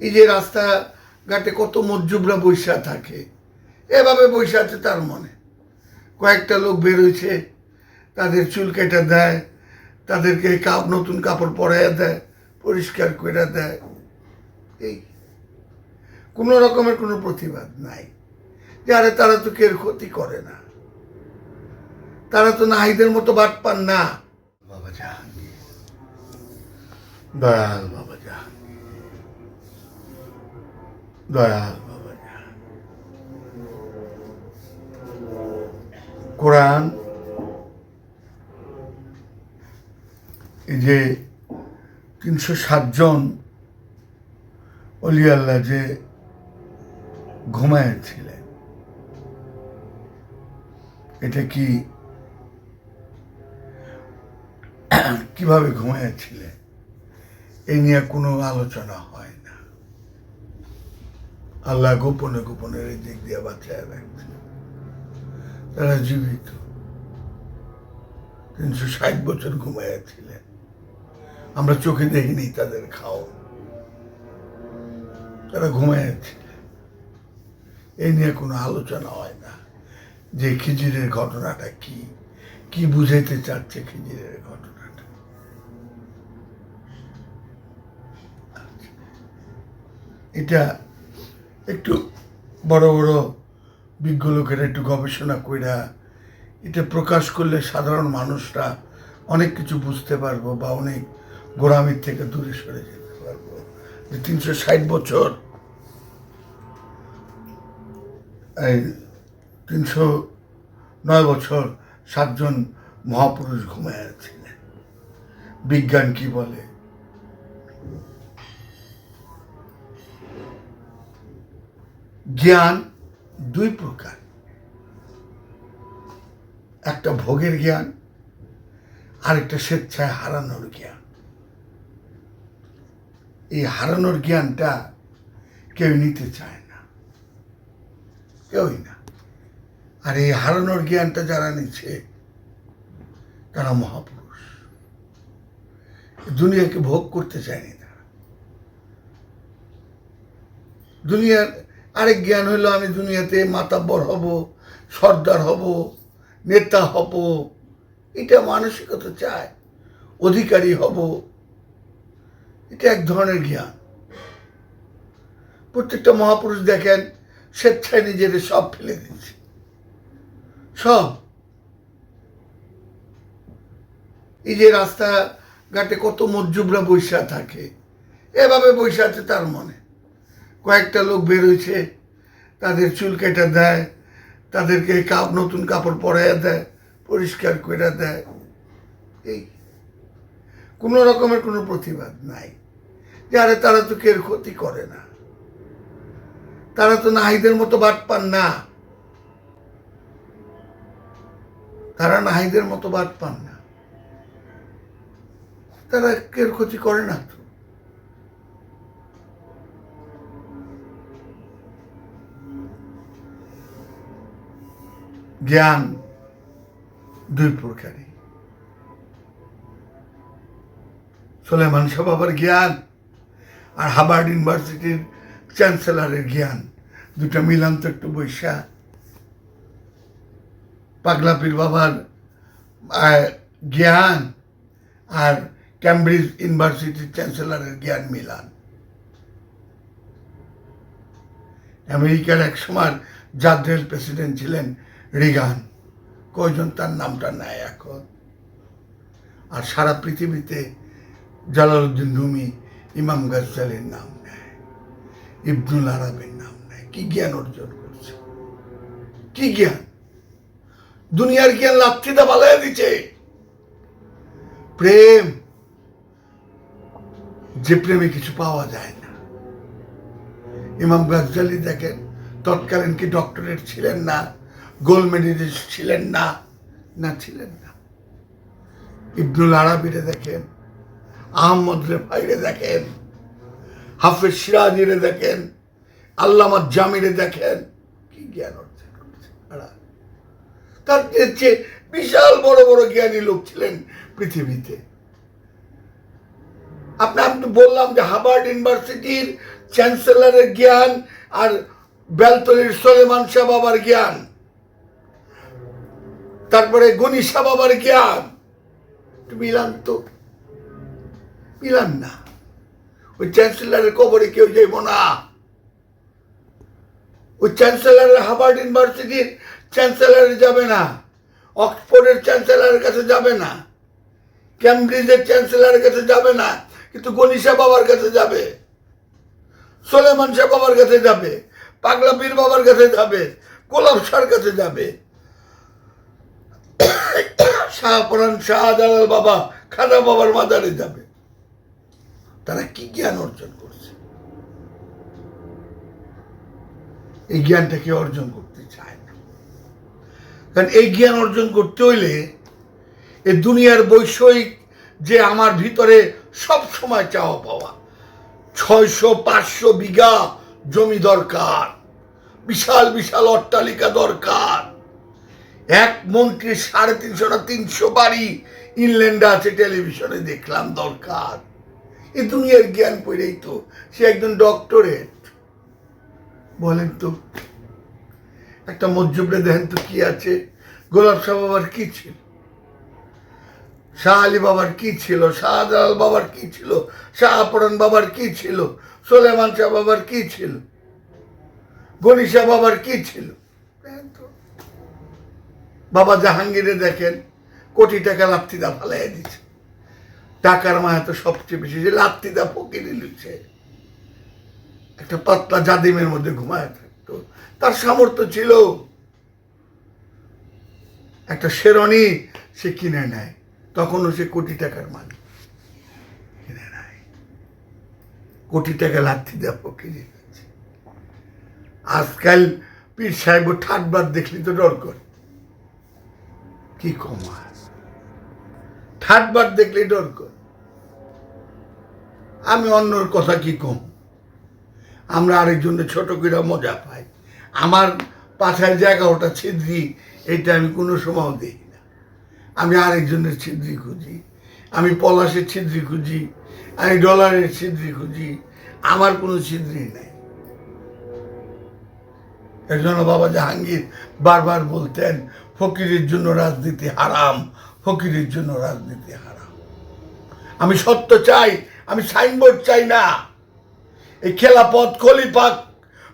এই যে রাস্তাঘাটে কত মজ্জুবরা বৈশা থাকে এভাবে বৈশা আছে তার মনে। কয়েকটা লোক বেরোইছে তাদের চুল কেটে দেয় তাদেরকে কাপ নতুন কাপড় পরাইয়া দেয় পরিষ্কার করে দেয়। এই কোনো রকমের কোনো প্রতিবাদ নাই। যে আরে তারা তো কের ক্ষতি করে না। তারা তো নাহিদের মতো বাট পান না। বাবা জাহাঙ্গীর। দয়াল বাবা জাহাঙ্গীর। দয়াল কোরআন যে তিনশো সাতজন আল্লাহ যে ঘুমায়েছিলেন এটা কি কীভাবে ঘুমাইয়াছিলেন এই নিয়ে কোনো আলোচনা হয় আল্লাহ গোপনে গোপনে এই দিক দিয়ে বাঁচায় রাখছে। তারা জীবিত। তিনশো ষাট বছর ঘুমাইয়াছিলেন। আমরা চোখে দেখিনি তাদের খাও তারা ঘুমাইয়াছিলেন। এই নিয়ে কোনো আলোচনা হয় না যে খিজিরের ঘটনাটা কি। কি বুঝাইতে চাচ্ছে খিজিরের ঘটনাটা? এটা একটু বড় বড় বিজ্ঞ লোকেরা একটু গবেষণা কইরা এটা প্রকাশ করলে সাধারণ মানুষরা অনেক কিছু বুঝতে পারব বা অনেক গোড়ামির থেকে দূরে সরে যেতে পারব। যে তিনশো ষাট বছর এই তিনশো নয় বছর সাতজন মহাপুরুষ ঘুমায় ছিলেন বিজ্ঞান কি বলে? জ্ঞান দুই প্রকার। একটা ভোগের জ্ঞান, আরেকটা স্বেচ্ছায় হারানোর জ্ঞান। এই হারানোর জ্ঞানটা কেউ নিতে চায় না। কেউই না। আর এই হারানোর জ্ঞানটা যারা নিচ্ছে, তারা মহাপুরুষ। দুনিয়াকে ভোগ করতে চায়নি তারা। দুনিয়ার আরেক জ্ঞান হইল, আমি দুনিয়াতে মাতাব্বর হব, সর্দার হব, নেতা হব। এটা মানসিকতা চায়, অধিকারী হব। এটা এক ধরনের জ্ঞান। প্রত্যেকটা মহাপুরুষ দেখেন, স্বেচ্ছায় নিজেদের সব ফেলে দিচ্ছে। সব। এই যে রাস্তাঘাটে কত মজ্জুবরা বৈশা থাকে, এভাবে বৈশা আছে তার মনে। কয়েকটা লোক বেরোইছে, তাদের চুল কেটে দেয়, তাদেরকে কাপ, নতুন কাপড় পরাইয়া দেয়, পরিষ্কার করে দেয়। এই কোনো রকমের কোনো প্রতিবাদ নাই। যে আরে তারা তো কের ক্ষতি করে না। তারা তো নাহিদের মতো বাট পান না। তারা নাহিদের মতো বাট পান না। তারা কের ক্ষতি করে না তো। জ্ঞান দুই প্রকারই। সোলেমান বাবার জ্ঞান আর হাবার্ড ইউনিভার্সিটির চ্যান্সেলরের জ্ঞান। দুটা মিলান তো একটু বৈশা। পাগলা পীর বাবার জ্ঞান আর ক্যামব্রিজ ইউনিভার্সিটির চ্যান্সেলারের জ্ঞান মিলান। আমেরিকার এক সময় জাদ্রেল প্রেসিডেন্ট ছিলেন রিগান, কয়জন তার নামটা নেয় এখন? আর সারা পৃথিবীতে জালালউদ্দিন রুমি ইমাম গাজ্জালির নাম নেয়, ইবনুল আরবের নাম নেয়। কি জ্ঞান অর্জন করছে? কি জ্ঞান? দুনিয়ার জ্ঞান লাথিটা বালাই দিচ্ছে। প্রেম, যে প্রেমে কিছু পাওয়া যায় না। ইমাম গাজ্জালি দেখেন, তৎকালীন কি ডক্টরেট ছিলেন না? গোল্ড ছিলেন না না ছিলেন না। ইবনুল আরাবিরে দেখেন, আহমদ রেফাইরে দেখেন, হাফেজ সিরাজিরে দেখেন, আল্লামা জামিরে দেখেন। কি জ্ঞান অর্জন তার? চেয়ে বিশাল বড় বড় জ্ঞানী লোক ছিলেন পৃথিবীতে। আপনি, আমি বললাম যে হার্ভার্ড ইউনিভার্সিটির চ্যান্সেলরের জ্ঞান আর বেলতলির সোলেমান শাহ বাবার জ্ঞান। তারপরে শাহ বাবার জ্ঞান। মিলান তো। মিলান না। ওই চ্যান্সেলারের কবরে কেউ যাইব না। ওই চ্যান্সেলর হার্ভার্ড ইউনিভার্সিটির চ্যান্সেলর যাবে না। অক্সফোর্ডের চ্যান্সেলারের কাছে যাবে না। ক্যামব্রিজের চ্যান্সেলারের কাছে যাবে না। কিন্তু গনিশা বাবার কাছে যাবে। সোলেমান শাহ বাবার কাছে যাবে। পাগলা পীর বাবার কাছে যাবে। গোলাপ শাহর কাছে যাবে। শাহপরান শাহজালাল বাবা, খাদা বাবার মাজারে যাবে। তারা কি জ্ঞান অর্জন করছে? এই জ্ঞানটাকে অর্জন করতে চায় না। কারণ এই জ্ঞান অর্জন করতে হইলে এ দুনিয়ার বৈষয়িক যে আমার ভিতরে সব সময় চাওয়া পাওয়া, ছয়শো, পাঁচশো বিঘা জমি দরকার, বিশাল বিশাল অট্টালিকা দরকার এক মন্ত্রী সাড়ে তিনশো না তিনশো বাড়ি ইংল্যান্ডে আছে, টেলিভিশনে দেখলাম দরকার। এ দুনিয়ার জ্ঞান পড়েই তো, সে একজন ডক্টরেট। বলেন তো, একটা মজ্জুবরে দেখেন তো কি আছে? গোলাপ শাহ বাবার কি ছিল? শাহ আলী বাবার কি ছিল? শাহজালাল বাবার কি ছিল? শাহপরান বাবার কি ছিল? সোলেমান শাহ বাবার কি ছিল? গনি শাহ বাবার কি ছিল? তো। বাবা জাহাঙ্গীরে দেখেন, কোটি টাকা লাপ্তিদা ফালাই দিচ্ছে টাকার মায়া তো সবচেয়ে বেশি যে লাপ্তিদা ফকিরি লিখছে একটা পাতলা জাদিমের মধ্যে ঘুমায় থাকতো। তার সামর্থ্য ছিল, একটা শেরনি সে কিনে নেয়। তখনও সে কোটি টাকার মালিক। কিনে নেয়। কোটি টাকা লাথি দেওয়া ফকিরি। আজকাল পীর সাহেব ঠাটবার দেখলি তো ডর করে। কি কম আর ঠাটবার দেখলে ডর করে আমি অন্যর কথা কি কম? আমরা আরেকজনের ছোট করে মজা পাই। আমার পাছায় জায়গা ওটা ছিদ্রি, এটা আমি কোনো সময় দেখি না। আমি আরেকজনের ছিদ্রি খুঁজি, আমি পলাশের ছিদ্রি খুঁজি, আমি ডলারের ছিদ্রি খুঁজি, আমার কোনো ছিদ্রি নেই। এর জন্য বাবা জাহাঙ্গীর বারবার বলতেন ফকিরের জন্য রাজনীতি হারাম, ফকিরের জন্য রাজনীতি হারাম। আমি সত্য চাই, আমি সাইনবোর্ড চাই না। এই খেলাপথ, খলিফাক,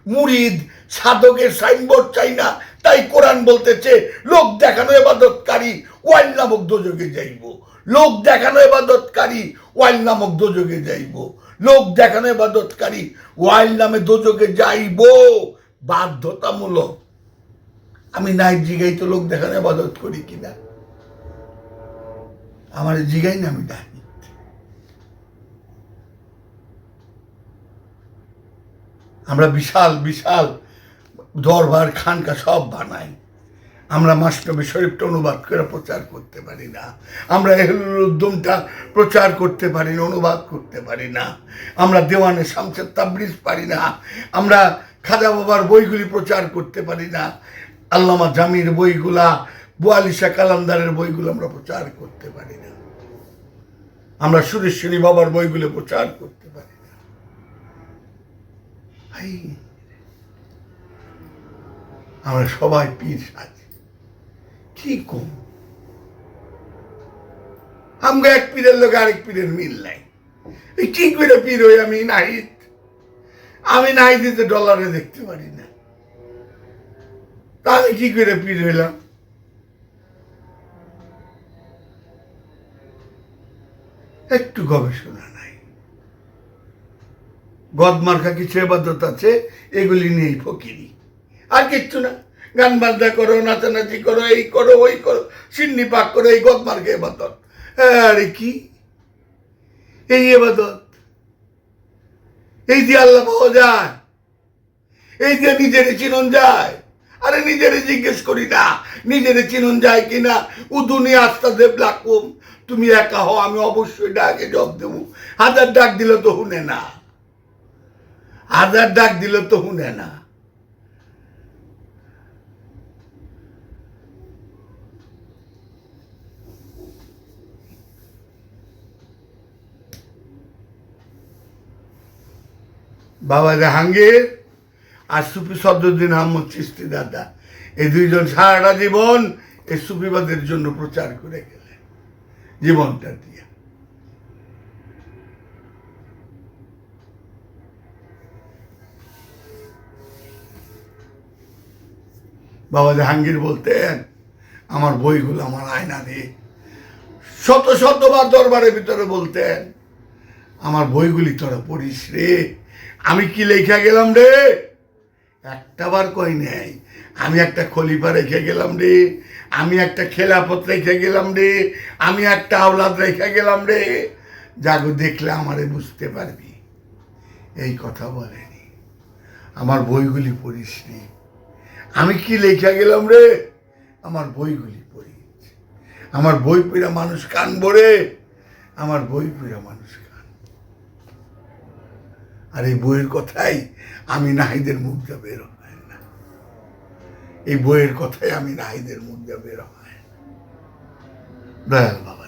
মুরিদ, সাধকের সাইনবোর্ড চাই না। তাই কোরআন বলতেছে, লোক দেখানো এবাদতকারী ওয়াইল নামক দোজগে যাইব। লোক দেখানো এবাদতকারী ওয়াইল নামক দোজগে যাইব। লোক দেখানো এবাদতকারী ওয়াইল নামে দোজগে যাইব। বাধ্যতামূলক। আমি নাই জিগাই তো লোক দেখানো এবাদত করি কিনা? আমার জিগাই না আমি নাই আমরা বিশাল বিশাল দরবার, খানকা সব বানাই। আমরা মাস্টবি শরীফটা অনুবাদ করে প্রচার করতে পারি না। আমরা এহলুল উদ্যমটা প্রচার করতে পারি না, অনুবাদ করতে পারি না। আমরা দেওয়ানে শামসের তাবরিজ পারি না। আমরা খাজা বাবার বইগুলি প্রচার করতে পারি না। আল্লামা জামির বইগুলা, বোয়ালিশা কালান্দারের বইগুলো আমরা প্রচার করতে পারি না। আমরা সুরেশ্বরী বাবার বইগুলো প্রচার করতে পারি না। আমরা সবাই পীর সাজি। কি কম? আমরা এক পীরের লোক আরেক পীরের মিল নাই। কি করে পীর হই আমি নাহিদ। আমি নাহিদিতে ডলারে দেখতে পারি না। তা আমি কি করে পীর হইলাম? একটু গবেষণা নাই। গদমার্কা কিছু এবাদত আছে, এগুলি নিয়েই ফকিরি। আর কিচ্ছু না। গান বাজনা করো, নাচানাচি করো, এই করো, ওই করো, সিন্নি পাক করো, এই গদমার্কা এবাদত। আরে কি? এই এবাদত? এই যে আল্লাহ পাওয়া যায়, এই যে নিজের চিনন যায় আরে নিজেরে জিজ্ঞেস করি না, নিজেরে চিনন যায় কিনা। ও দুনিয়া আস্তা দেব লাকুম তুমি একা হও, আমি অবশ্যই ডাকে জব দেবো। হাজার ডাক দিলে তো শুনে না। হাজার ডাক দিলে তো শুনে না। বাবা জাহাঙ্গীর? আর সুফি সদ্দুদ্দিন আহমদ চিস্তি দাদা এই দুইজন সারাটা জীবন এই সুফিবাদের জন্য প্রচার করে গেলেন, জীবনটা দিয়ে। বাবা জাহাঙ্গীর বলতেন, আমার বইগুলো আমার আয়না দিয়ে শত শতবার দরবারের ভিতরে বলতেন, আমার বইগুলি তোরা পড়িস রে, আমি কি লেখা গেলাম রে? একটা বার কই নেই, আমি একটা খলিফা রেখে গেলাম রে, আমি একটা খেলাপথ রেখে গেলাম রে, আমি একটা আওলাদ রেখে গেলাম রে। যাগো দেখলে আমারে বুঝতে পারবি। এই কথা বলেনি। আমার বইগুলি পড়িস রে আমি কি লেখা গেলাম রে? আমার বইগুলি পড়িস। আমার বই পড়া মানুষ কানবো রে? আমার বই পড়া মানুষ কান আর এই বইয়ের কথাই আমি নাহিদের মুখ যা বের হয় না এই বইয়ের কথাই আমি নাহিদের মুখ যা বের হয় না। দয়াল বাবা।